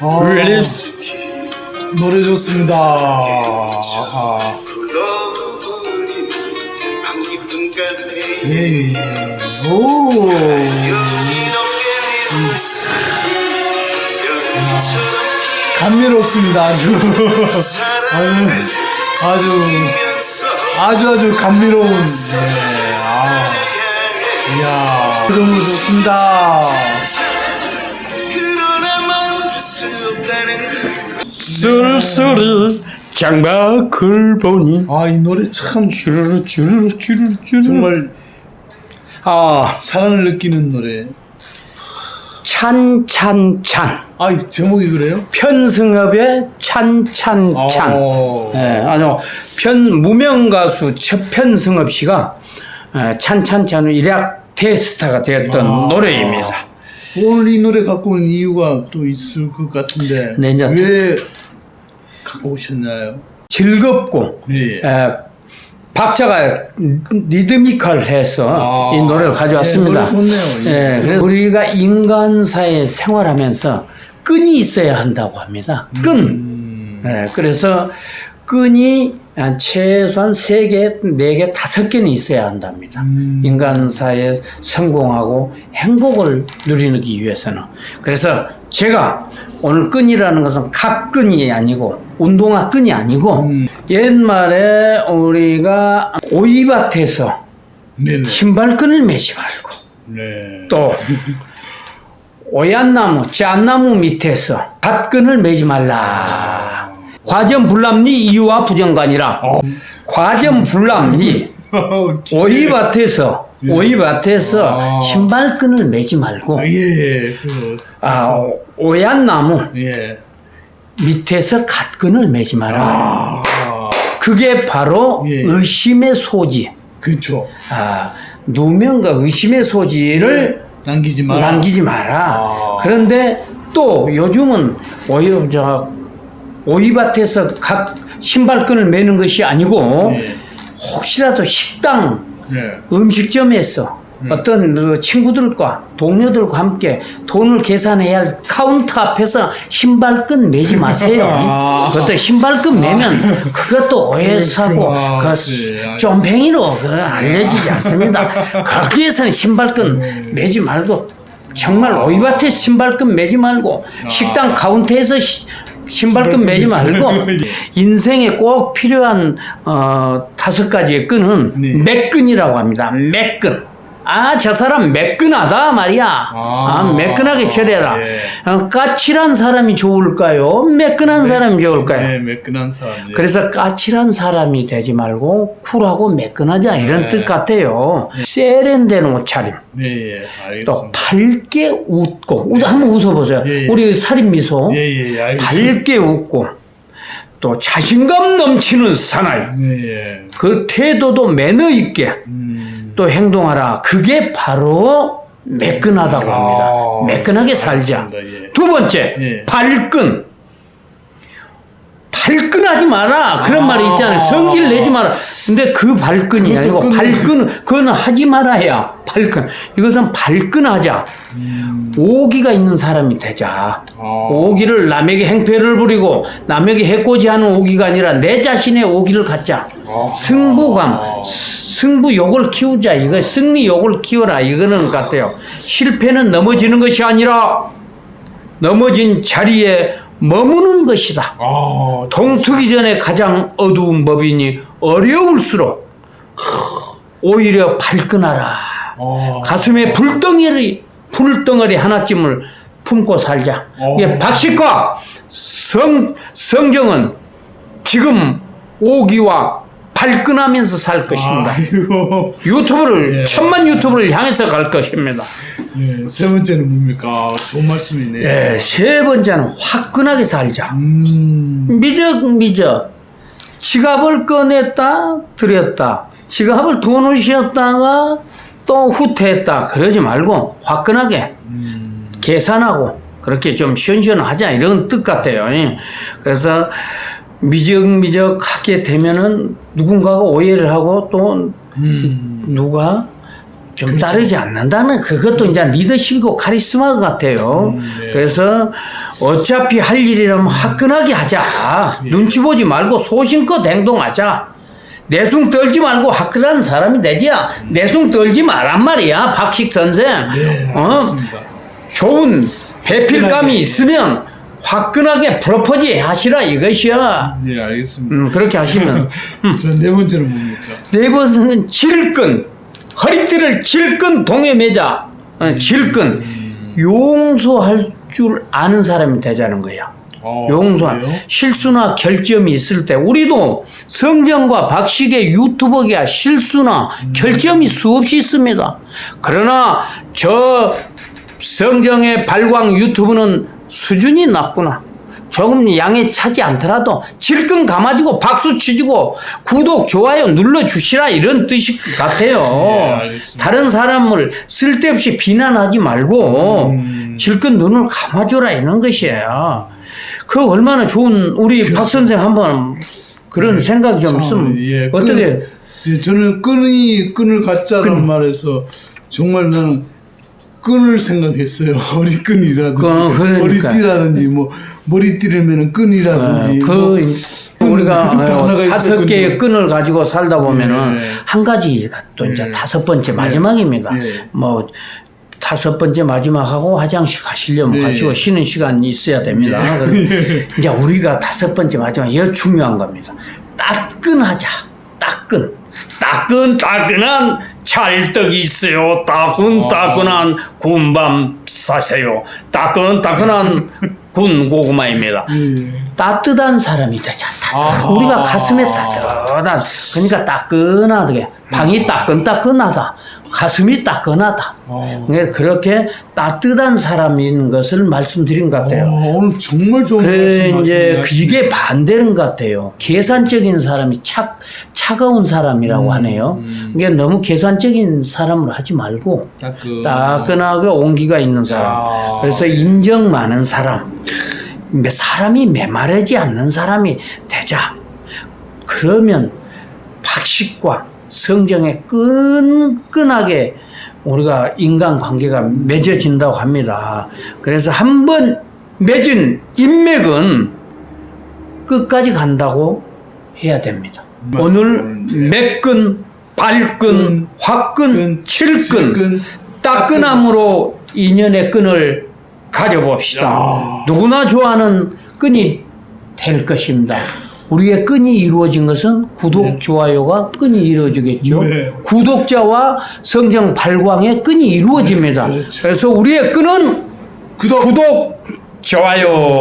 아, 릴리스 노래 좋습니다. 아, 예, 예. 오. 감미롭습니다. 아주. 아주, 아주, 아주, 아주 감미로운. 네. 아. 이야. 너무 좋습니다. 쓸쓸히 장막을 보니 아, 이 노래 참 주르르 주르르 주르르 주르르 정말 아 사랑을 느끼는 노래. 찬찬찬 아, 이 제목이 그래요? 편승엽의 찬찬찬 어. 예, 아니요 편 무명 가수 최편승엽 씨가 예, 찬찬찬 일약 대스타가 되었던 아. 노래입니다. 오늘 이 노래 갖고 온 이유가 또 있을 것 같은데 네, 이제 왜 갖고 오셨나요? 즐겁고 네. 에, 박자가 리드미컬해서 아, 이 노래를 가져왔습니다. 네, 노래 좋네요. 예, 그래서 우리가 인간사에 생활하면서 끈이 있어야 한다고 합니다. 끈. 음. 예, 그래서 끈이 한 최소한 세 개, 네 개, 다섯 개는 있어야 한답니다. 음. 인간사에 성공하고 행복을 누리기 위해서는. 그래서 제가 오늘 끈이라는 것은 각 끈이 아니고 운동화 끈이 아니고 음. 옛말에 우리가 오이밭에서 네네. 신발끈을 매지 말고 네. 또 오얏나무, 짠나무 밑에서 갓끈을 매지 말라. 과전불람리 이유와 부정관이라. 과전불람리 오이밭에서 오이밭에서 아. 신발끈을 매지 말고 아, 예, 그, 아, 오얏나무 예. 밑에서 갓끈을 매지 마라. 아, 그게 바로 예. 의심의 소지. 그렇죠. 아, 누명과 의심의 소지를 남기지 마라. 남기지 마라. 아. 그런데 또 요즘은 오이 저 오이밭에서 각 신발끈을 매는 것이 아니고 예. 혹시라도 식당 예. 음식점에서 어떤 그 친구들과 동료들과 함께 돈을 계산해야 할 카운터 앞에서 신발끈 매지 마세요. 아. 그것도 신발끈 매면 그것도 오해사고 그렇구나. 그. 좀팽이로 그 알려지지 않습니다. 거기에서는 신발끈 매지 말고 정말 오이밭에 신발끈 매지 말고 식당 카운터에서 시- 신발끈 매지 말고 인생에 꼭 필요한 어, 다섯 가지의 끈은 네. 매끈이라고 합니다. 매끈. 아, 저 사람 매끈하다 말이야. 아, 매끈하게 처리해라. 예. 어, 까칠한 사람이 좋을까요? 매끈한 사람이 좋을까요? 네, 매끈한 사람. 예. 그래서 까칠한 사람이 되지 말고 쿨하고 매끈하자 이런 네. 뜻 같아요. 세련된 옷차림. 네, 예, 또 알겠습니다. 밝게 웃고 웃- 한번 웃어보세요. 예, 예. 우리 살인 미소 예, 예, 알겠습니다. 밝게 웃고 또 자신감 넘치는 사나이 네, 예. 그 태도도 매너 있게 음, 또 행동하라. 그게 바로 매끈하다고 합니다. 아, 매끈하게 살자. 예. 두 번째 예. 발끈. 발끈하지 마라. 그런 말이 있잖아요? 성질 내지 마라. 근데 그 발끈이 아니고 끈- 발끈 그거는 하지 말아야. 발끈. 이것은 발끈하자. 오기가 있는 사람이 되자. 음. 아. 오기를 남에게 행패를 부리고 남에게 해코지하는 오기가 아니라 내 자신의 오기를 갖자. 아. 승부감. 승부 욕을 키우자. 이거 승리 욕을 키워라. 이거는 같아요. 실패는 넘어지는 것이 아니라 넘어진 자리에 머무는 것이다 아, 동트기 전에 가장 어두운 법이니 어려울수록 오히려 발끈하라. 아, 가슴에 불덩이를 불덩어리 하나쯤을 품고 살자. 어. 이게 박식과 성 성경은 지금 오기와 발끈하면서 살 것입니다. 아이고. 유튜브를 예. 천만 유튜브를 향해서 갈 것입니다. 예, 세 번째는 뭡니까? 좋은 말씀이네요. 예, 세 번째는 화끈하게 살자. 음, 미적미적 지갑을 꺼냈다 들였다 지갑을 돈을 씌었다가 또 후퇴했다 그러지 말고 화끈하게 계산하고 그렇게 좀 시원시원하자 이런 뜻 같아요 예. 그래서 미적미적하게 되면은 누군가가 오해를 하고 또 음, 누가 좀 따르지 않는다는 그것도 이제 리더십이고 카리스마 같아요. 네. 그래서 어차피 할 일이라면 화끈하게 하자. 눈치 보지 말고 소신껏 행동하자. 내숭 떨지 말고 화끈한 사람이 되지야. 내숭 떨지 말란 말이야, 박식 선생. 네, 어? 좋은 배필감이. 있으면 화끈하게 프로포즈 하시라 이것이야. 예, 알겠습니다. 음, 그렇게 하시면. 자, 네 번째는 뭡니까? 네 번째는 질끈. 허리띠를 질끈 동에 매자. 어, 질끈. 용서할 줄 아는 사람이 되자는 거야. 어, 용서할 그래요? 실수나 결점이 있을 때 우리도 성경과 박식의 유튜버가 실수나 결점이 수없이 있습니다. 그러나 저 성경의 발광 유튜브는 수준이 낮구나. 조금 양에 차지 않더라도 질끈 감아지고 박수 치지고 구독 좋아요 눌러 주시라 이런 뜻이 같아요. 네. 다른 사람을 쓸데없이 비난하지 말고 질끈 눈을 감아줘라 이런 것이에요. 그 얼마나 좋은 우리 박 선생 한번 그런 생각이 좀 있으면 예, 어떻게 끈, 예, 저는 끈이 끈을 갖자는 말에서 정말 나는 끈을 생각했어요. 허리끈이라든지 그, 그러니까. 머리띠라든지 뭐 머리띠를 매는 끈이라든지 그뭐 우리가 어, 다섯. 개의 끈을 가지고 살다 보면은 예. 한 가지가 또 이제 다섯 번째 마지막입니다. 예. 뭐 다섯 번째 마지막하고 화장실 가시려면 예. 가시고 쉬는 시간이 있어야 됩니다. 그래서 이제 우리가 다섯 번째 마지막 이거 중요한 겁니다. 따끈하자. 따끈. 따끈따끈한 찰떡이 있어요. 따끈따끈한 군밤 사세요. 따끈따끈한 군 고구마입니다. 예. 따뜻한 사람이 되자. 아하. 우리가 가슴에 따뜻한. 그러니까 따끈하게. 방이 따끈따끈하다. 가슴이 따끈하다. 어. 그러니까 그렇게 따뜻한 사람인 것을 말씀드린 것 같아요. 어, 오늘 정말 좋은 그 말씀 이제. 이게 반대는 것 같아요. 계산적인 사람이 차 차가운 음, 사람이라고 하네요. 이게 너무 계산적인 사람으로 하지 말고 따끈. 따끈하게 온기가 있는 사람. 야. 그래서 인정 많은 사람. 매- 사람이 메마르지 않는 사람이 되자. 그러면 박식과 성정에 끈끈하게 우리가 인간 관계가 맺어진다고 합니다. 그래서 한 번 맺은 인맥은 끝까지 간다고 해야 됩니다. 맞아요. 오늘 매끈, 발끈, 끈, 화끈, 끈, 칠끈, 칠끈, 따끈함으로 인연의 끈을 가져봅시다. 누구나 좋아하는 끈이 될 것입니다. 우리의 끈이 이루어진 것은 구독, 좋아요가 끈이 이루어지겠죠. 네. 구독자와 성경 발광의 끈이 이루어집니다. 네, 그렇죠. 그래서 우리의 끈은 구독. 구독, 좋아요.